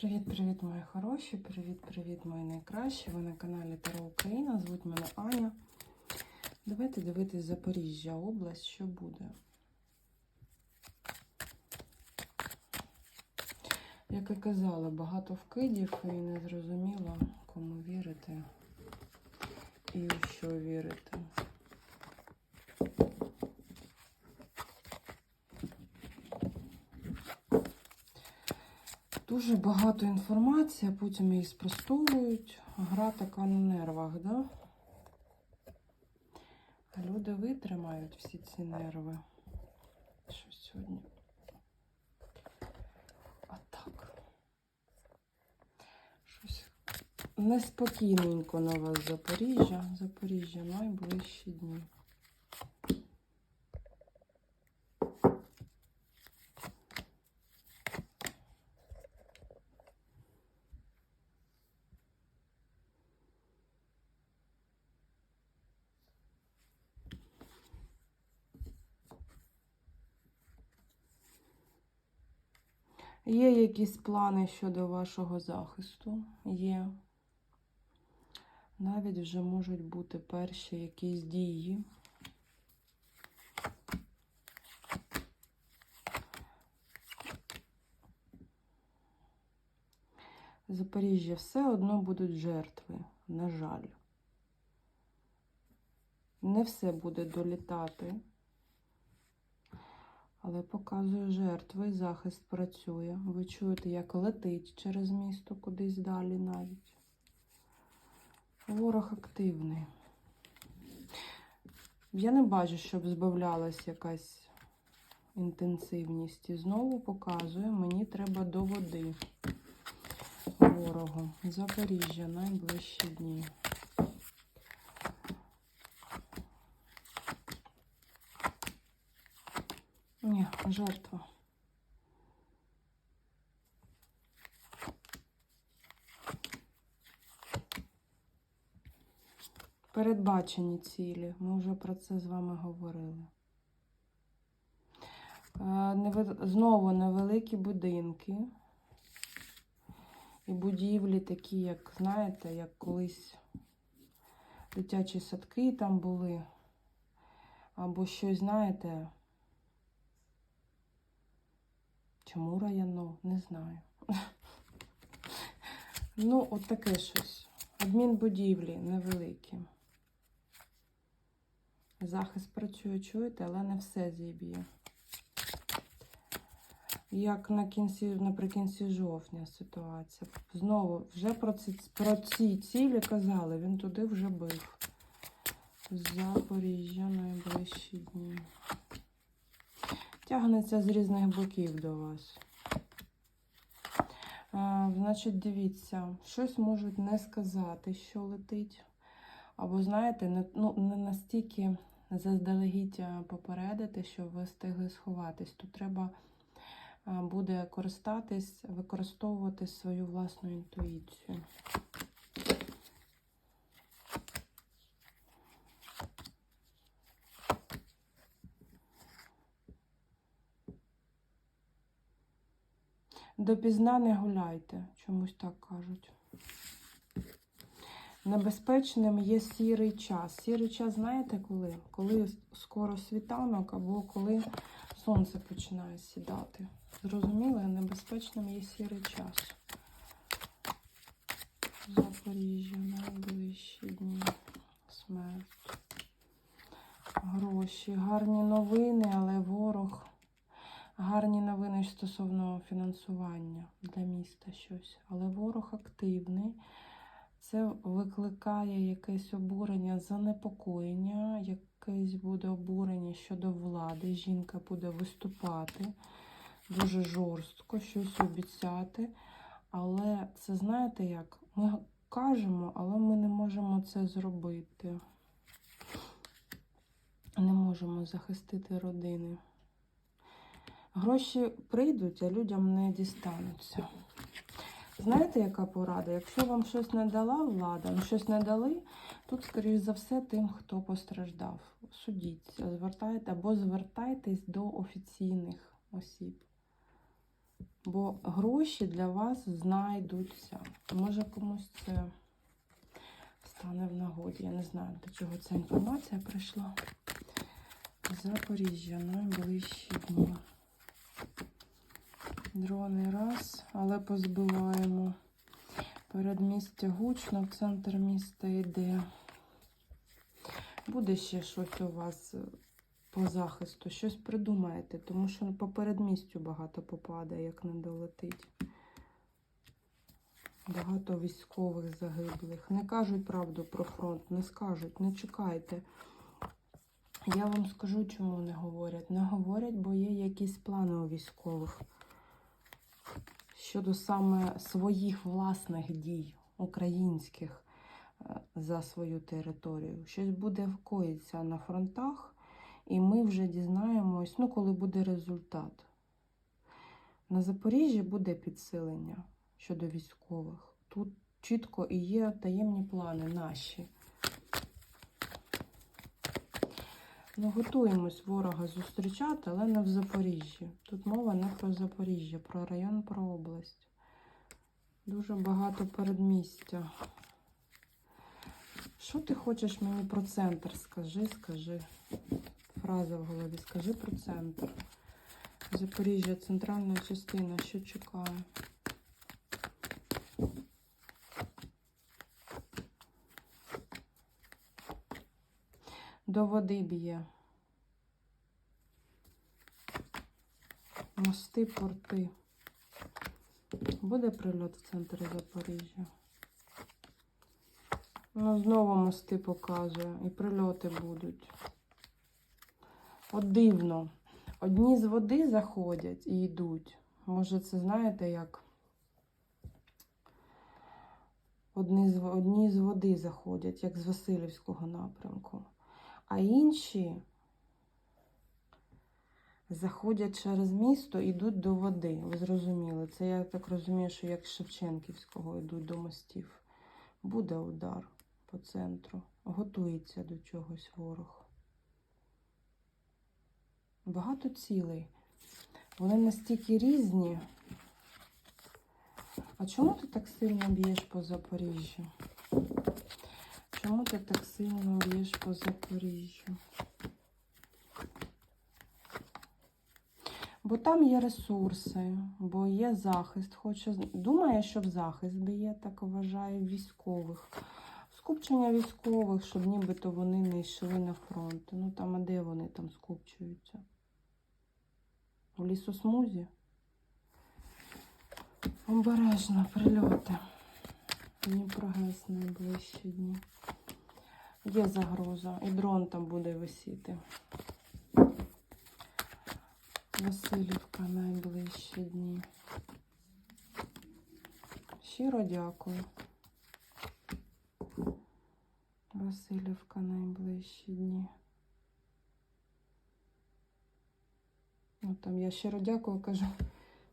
Привіт-привіт, мої хороші! Привіт-привіт, мої найкращі! Ви на каналі Таро Україна. Звуть мене Аня. Давайте дивитись Запоріжжя, область, що буде. Як і казала, багато вкидів і не зрозуміло, кому вірити і у що вірити. Дуже багато інформації, а потім її спростовують. Гра така на нервах, да? А люди витримають всі ці нерви. Що сьогодні? А так. Щось неспокійненько на вас Запоріжжя. Запоріжжя найближчі дні. Є якісь плани щодо вашого захисту? Є. Навіть вже можуть бути перші якісь дії. Запоріжжя все одно будуть жертви, на жаль. Не все буде долітати. Але показує жертви, і захист працює. Ви чуєте, як летить через місто кудись далі навіть. Ворог активний. Я не бачу, щоб збавлялась якась інтенсивність. І знову показує, мені треба до води ворогу. Запоріжжя найближчі дні. Ні, жертва. Передбачені цілі. Ми вже про це з вами говорили. Е, Знову невеликі будинки. І будівлі такі, як, знаєте, як колись дитячі садки там були. Або щось, знаєте, Чому районо? Не знаю. Ну, от таке щось. Адмінбудівлі невеликі. Захист працює, чуєте, але не все зіб'є. Як на кінці, наприкінці жовтня ситуація. Знову вже про ці, про ці цілі казали, він туди вже бив. Запоріжжя найближчі дні. Тягнеться з різних боків до вас. А, значить, дивіться, щось можуть не сказати, що летить. Або, знаєте, не, ну, не настільки заздалегідь попередити, щоб ви встигли сховатись. Тут треба буде користатись, використовувати свою власну інтуїцію. Допізна не гуляйте, чомусь так кажуть. Небезпечним є сірий час. Сірий час, знаєте коли? Коли скоро світанок або коли сонце починає сідати. Зрозуміли, небезпечним є сірий час. Запоріжжя, найближчі дні. Смерть. Гроші. Гарні новини, але ворог. Гарні новини стосовно фінансування для міста щось. Але ворог активний. Це викликає якесь обурення, занепокоєння, якесь буде обурення щодо влади. Жінка буде виступати дуже жорстко, щось обіцяти. Але це знаєте як? Ми кажемо, але ми не можемо це зробити. Не можемо захистити родини. Гроші прийдуть, а людям не дістануться. Знаєте, яка порада? Якщо вам щось не дала влада, ну щось не дали, тут, скоріш за все, тим, хто постраждав. Судіться, звертайте або звертайтесь до офіційних осіб. Бо гроші для вас знайдуться. Може комусь це стане в нагоді. Я не знаю, до чого ця інформація прийшла. Запоріжжя найближчі дні. Дрони раз, але позбиваємо. Передмістя гучно, в центр міста йде. Буде ще щось у вас е, по захисту, щось придумаєте, тому що по передмістю багато попадає, як не долетить. Багато військових загиблих. Не кажуть правду про фронт, не скажуть, не чекайте. Я вам скажу, чому не говорять. Не говорять, бо є якісь плани у військових щодо саме своїх власних дій, українських е, за свою територію. Щось буде вкоїться на фронтах, і ми вже дізнаємось, ну, коли буде результат. На Запоріжжі буде підсилення щодо військових. Тут чітко і є таємні плани наші. Ну, готуємось ворога зустрічати, але не в Запоріжжі. Тут мова не про Запоріжжя, про район, про область. Дуже багато передмістя. Що ти хочеш мені про центр? Скажи, скажи. Фраза в голові. Скажи про центр. Запоріжжя, центральна частина, що чекає? До води б'є. Мости, порти. Буде прильот в центрі Запоріжжя. Ну, знову мости показує. І прильоти будуть. От дивно. Одні з води заходять і йдуть. Може, це знаєте, як одні з, води заходять, як з Васильівського напрямку. А інші заходять через місто йдуть до води. Ви зрозуміли? Це я так розумію, що як з Шевченківського йдуть до мостів. Буде удар по центру. Готується до чогось ворог. Багато цілей. Вони настільки різні. А чому ти так сильно б'єш по Запоріжжю? Чому ти так сильно б'єш по Запоріжжю? Бо там є ресурси, бо є захист. Хоче, думає, що в захист б'є, так вважає військових. Скупчення військових, щоб нібито вони не йшли на фронт. Ну там, а де вони там скупчуються? У лісосмузі? Обережно, прильоти. Дніпрогес найближчі дні. Є загроза. І дрон там буде висіти. Васильівка найближчі дні. Щиро дякую. Васильівка найближчі дні. Ну там я щиро дякую, кажу.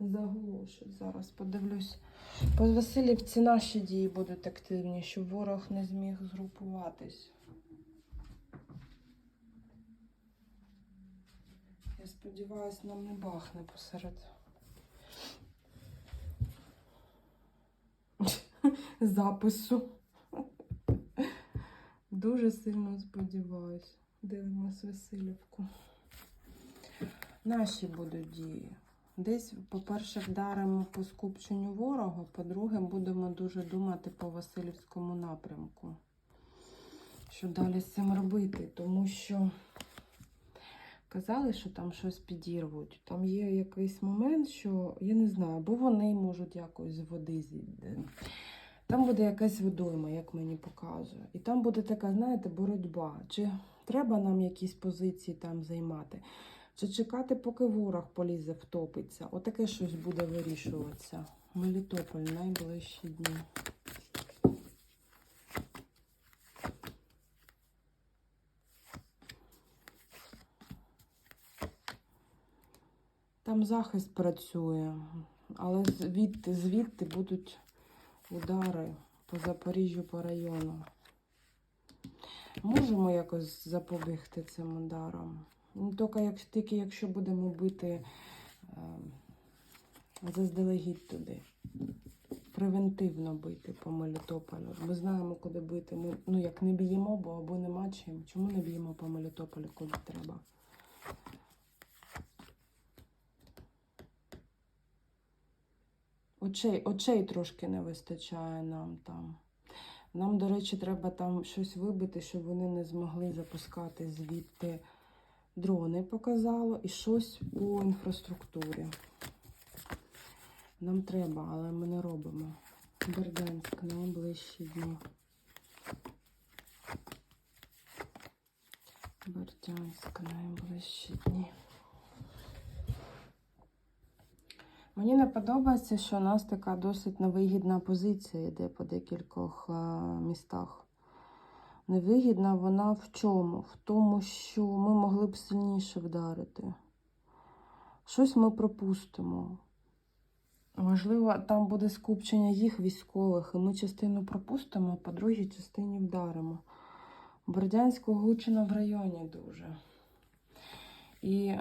Заголошую. Зараз подивлюсь. По Васильівці наші дії будуть активні, щоб ворог не зміг згрупуватись. Я сподіваюся, нам не бахне посеред. Запису. Дуже сильно сподіваюся. Дивимось Васильівку. Наші будуть дії. Десь, по-перше, вдаримо по скупченню ворога, по-друге, будемо дуже думати по Васильівському напрямку. Що далі з цим робити? Тому що казали, що там щось підірвуть. Там є якийсь момент, що я не знаю, бо вони можуть якось води зійти. Там буде якась водойма, як мені показує. І там буде така, знаєте, боротьба. Чи треба нам якісь позиції там займати? Чи чекати, поки ворог полізе, втопиться? Отаке щось буде вирішуватися. Мелітополь найближчі дні. Там захист працює, але звідти, звідти будуть удари по Запоріжжю, по району. Можемо якось запобігти цим ударам. Ну, тільки, як, тільки якщо будемо бити е, заздалегідь туди. Превентивно бити по Мелітополю. Ми знаємо, куди бити. Ми ну як не б'ємо, бо або нема чим. Чому не б'ємо по Мелітополю, куди треба? Очей, очей трошки не вистачає нам там. Нам, до речі, треба там щось вибити, щоб вони не змогли запускати звідти дрони, показало, і щось по інфраструктурі. Нам треба, але ми не робимо. Бердянськ найближчі дні. Бердянськ найближчі дні. Мені не подобається, що у нас така досить невигідна позиція йде по декількох е, містах. Невигідна вона в чому? В тому, що ми могли б сильніше вдарити. Щось ми пропустимо. Можливо, там буде скупчення їх військових, і ми частину пропустимо, а по другій частині вдаримо. Бердянську гучно в районі дуже. І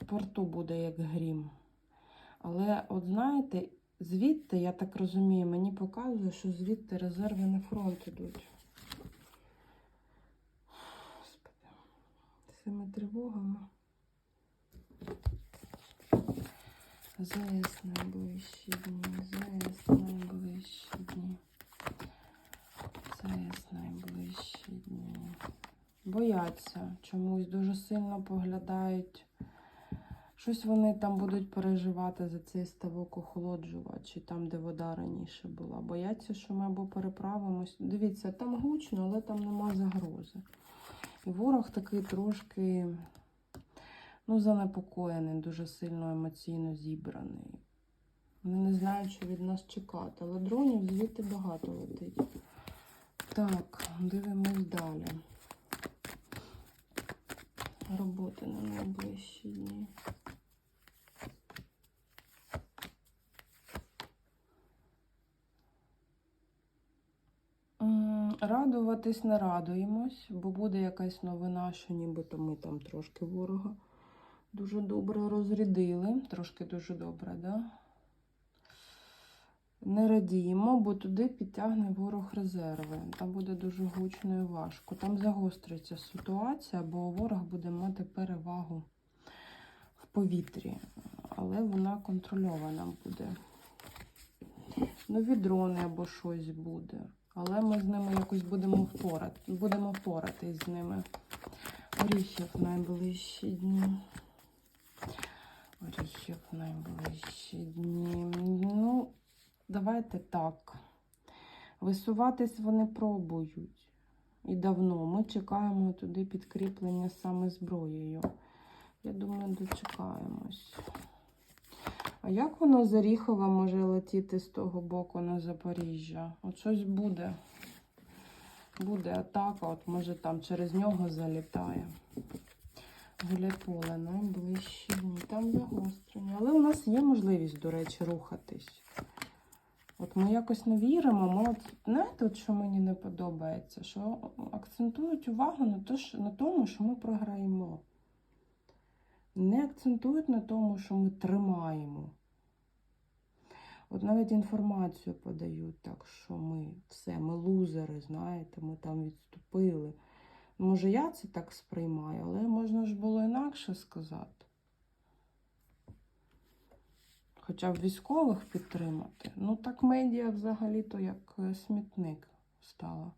в порту буде як грім. Але, от знаєте, звідти, я так розумію, мені показує, що звідти резерви на фронт ідуть. Господи, цими тривогами. ЗС найближчі дні, ЗС найближчі дні. ЗС найближчі дні. Бояться чомусь дуже сильно поглядають. Щось вони там будуть переживати за цей ставок охолоджувач, і там, де вода раніше була. Бояться, що ми або переправимось. Дивіться, там гучно, але там нема загрози. І ворог такий трошки ну, занепокоєний, дуже сильно емоційно зібраний. Вони не знають, що від нас чекати, але дронів звідти багато летить. Так, дивимось далі. Роботи на найближчі дні. Радуватись не радуємось, бо буде якась новина, що нібито ми там трошки ворога дуже добре розрядили. Трошки дуже добре, да? Не радіємо, бо туди підтягне ворог резерви. Там буде дуже гучно і важко. Там загостриться ситуація, бо ворог буде мати перевагу в повітрі, але вона контрольована буде. Нові дрони або щось буде. Але ми з ними якось будемо впорати, будемо впоратись з ними. Оріхів найближчі дні. Оріхів найближчі дні. Ну, давайте так. Висуватись вони пробують. І давно. Ми чекаємо туди підкріплення саме зброєю. Я думаю, дочекаємось. А як воно з Оріхова може летіти з того боку на Запоріжжя? От щось буде. Буде атака, от може там через нього залітає. Гуляйполе найближчі дні. Там загострення. Але у нас є можливість, до речі, рухатись. От ми якось не віримо. Ми от, знаєте, от що мені не подобається, що акцентують увагу на, що, на тому, що ми програємо. Не акцентують на тому, що ми тримаємо. От навіть інформацію подають так, що ми все, ми лузери, знаєте, ми там відступили. Може, я це так сприймаю, але можна ж було інакше сказати. Хоча б військових підтримати. Ну, так медіа взагалі-то як е, смітник стала.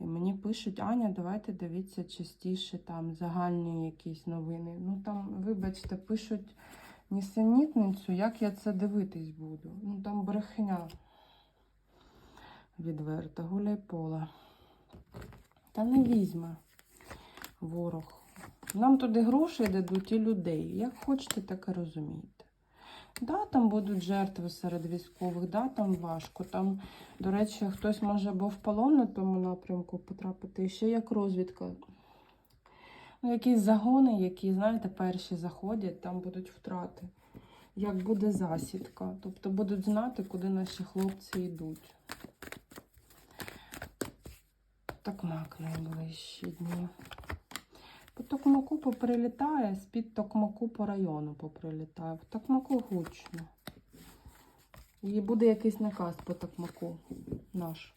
І мені пишуть, Аня, давайте дивіться частіше там загальні якісь новини. Ну там, вибачте, пишуть нісенітницю, як я це дивитись буду. Ну там брехня відверта, гуляй поле. Та не візьме ворог. Нам туди гроші дадуть і людей. Як хочете, так і розумієте. Да, там будуть жертви серед військових, да, там важко. Там, до речі, хтось може або в полон на тому напрямку потрапити, і ще як розвідка. Ну, якісь загони, які, знаєте, перші заходять, там будуть втрати. Як буде засідка. Тобто будуть знати, куди наші хлопці йдуть. Токмак найближчі дні. По Токмаку поприлітає, з-під Токмаку по району поприлітає. В Токмаку гучно. І буде якийсь наказ по такмаку наш.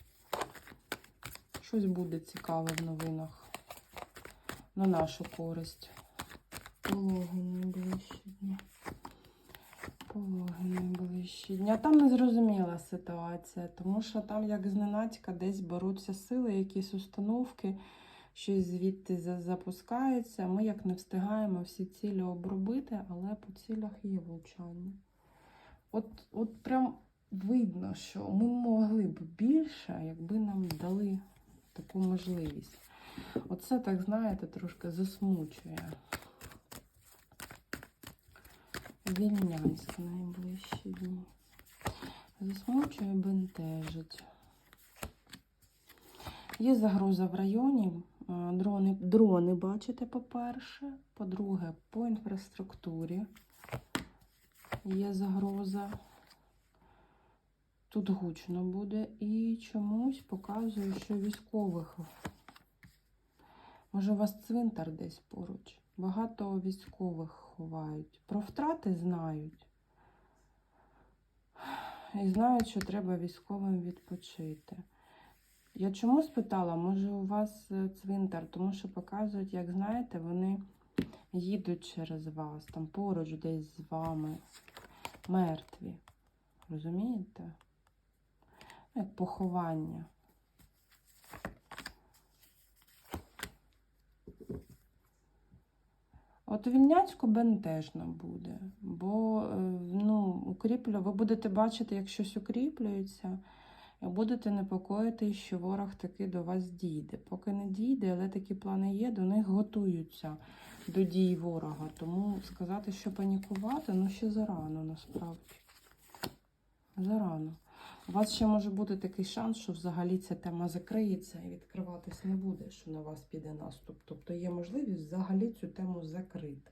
Щось буде цікаве в новинах. На нашу користь. Пологи найближчі дні. Пологи найближчі дні. А там незрозуміла ситуація, тому що там, як зненацька, десь беруться сили, якісь установки, щось звідти запускається. Ми як не встигаємо всі цілі обробити, але по цілях є влучання. От, от прям видно, що ми могли б більше, якби нам дали таку можливість. Оце, так знаєте, трошки засмучує. Вільнянськ найближчі дні. Засмучує, бентежить. Є загроза в районі. Е, Дрони, дрони бачите, по-перше. По-друге, по інфраструктурі є загроза. Тут гучно буде. І чомусь показую, що військових. Може, у вас цвинтар десь поруч. Багато військових ховають. Про втрати знають. І знають, що треба військовим відпочити. Я чому спитала, може у вас е, цвинтар, тому що показують, як знаєте, вони їдуть через вас, там поруч десь з вами, мертві. Розумієте? Як поховання. От у Вільнянську бентежно буде, бо е, ну, укріплю, ви будете бачити, як щось укріплюється, будете непокоїти, що ворог таки до вас дійде. Поки не дійде, але такі плани є, до них готуються до дій ворога. Тому сказати, що панікувати, ну ще зарано насправді. Зарано. У вас ще може бути такий шанс, що взагалі ця тема закриється і відкриватись не буде, що на вас піде наступ. Тобто є можливість взагалі цю тему закрити.